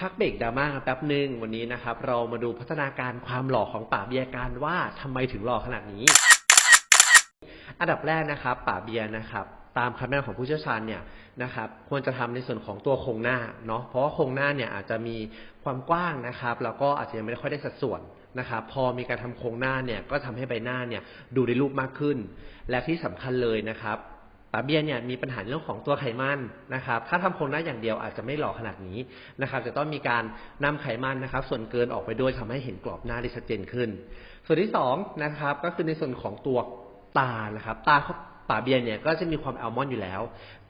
พักเบรกดราม่ากันแป๊บหนึ่งวันนี้นะครับ เรามาดูพัฒนาการความหล่อของป่าเบียกันว่าทำไมถึงหล่อขนาดนี้ อันดับแรกนะครับป่าเบียนะครับตามคำแนะนำของผู้เชี่ยวชาญเนี่ยนะครับควรจะทำในส่วนของตัวโครงหน้าเนาะเพราะว่าโครงหน้าเนี่ยอาจจะมีความกว้างนะครับแล้วก็อาจจะยังไม่ได้ค่อยได้สัดส่วนนะครับพอมีการทำโครงหน้าเนี่ยก็ทำให้ใบหน้าเนี่ยดูในรูปมากขึ้น และที่สำคัญเลยนะครับ ปาเบียเนี่ยมีปัญหาเรื่องของตัวไขมันนะครับ ถ้าทำโครงหน้าอย่างเดียวอาจจะไม่หล่อขนาดนี้นะครับ จะต้องมีการนำไขมันนะครับ ส่วนเกินออกไปด้วยทำให้เห็นกรอบหน้าได้ชัดเจนขึ้น ส่วนที่สองนะครับ ก็คือในส่วนของตัวตานะครับ ตาเขาป่าเบียร์เนี่ยก็จะมีความอัลมอนด์อยู่แล้ว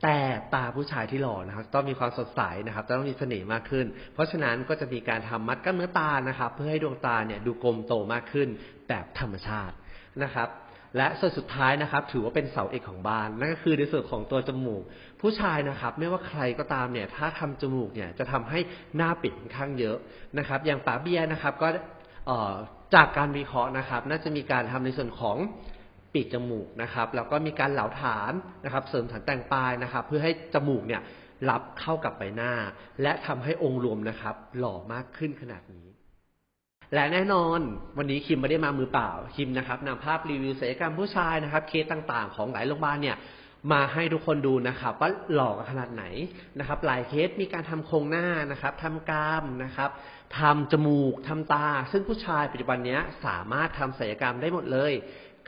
แต่ตาผู้ชายที่หล่อนะครับต้องมีความสดใสนะครับต้องมีเสน่ห์มากขึ้น เพราะฉะนั้นก็จะมีการทำมัดกล้ามเนื้อตานะครับ เพื่อให้ดวงตาเนี่ยดูกลมโตมากขึ้นแบบธรรมชาตินะครับ และส่วนสุดท้ายนะครับ ถือว่าเป็นเสาเอกของบ้านนั่นก็คือในส่วนของตัวจมูก ผู้ชายนะครับ ไม่ว่าใครก็ตามเนี่ย ถ้าทำจมูกเนี่ยจะทำให้หน้าปิดค่อนข้างเยอะนะครับ อย่างป๋าเบียนะครับก็จากการวิเคราะห์นะครับ น่าจะมีการทำในส่วนของปีกจมูกนะครับ แล้วก็มีการเหลาฐานนะครับ เสริมฐานแต่งปลายนะครับ เพื่อให้จมูกเนี่ยรับเข้ากับใบหน้า และทำให้องค์รวมนะครับ หล่อมากขึ้นขนาดนี้ และแน่นอนวันนี้คิมไม่ได้มามือเปล่าคิมนะครับนำภาพรีวิวศัลยกรรมผู้ชายนะครับ เคสต่างๆ ของหลายโรงพยาบาลเนี่ยมาให้ทุกคนดูนะครับว่าหล่อกขนาดไหนนะครับ หลายเคสมีการทำโครงหน้านะครับทำกรามนะครับทำจมูกทำตา ซึ่งผู้ชายปัจจุบันนี้สามารถทำศัลยกรรมได้หมดเลย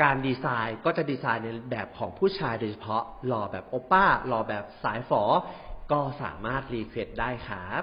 การดีไซน์ก็จะดีไซน์ในแบบของผู้ชายโดยเฉพาะหล่อแบบโอป้าหล่อแบบสายฝอ ก็สามารถรีเควสได้ครับ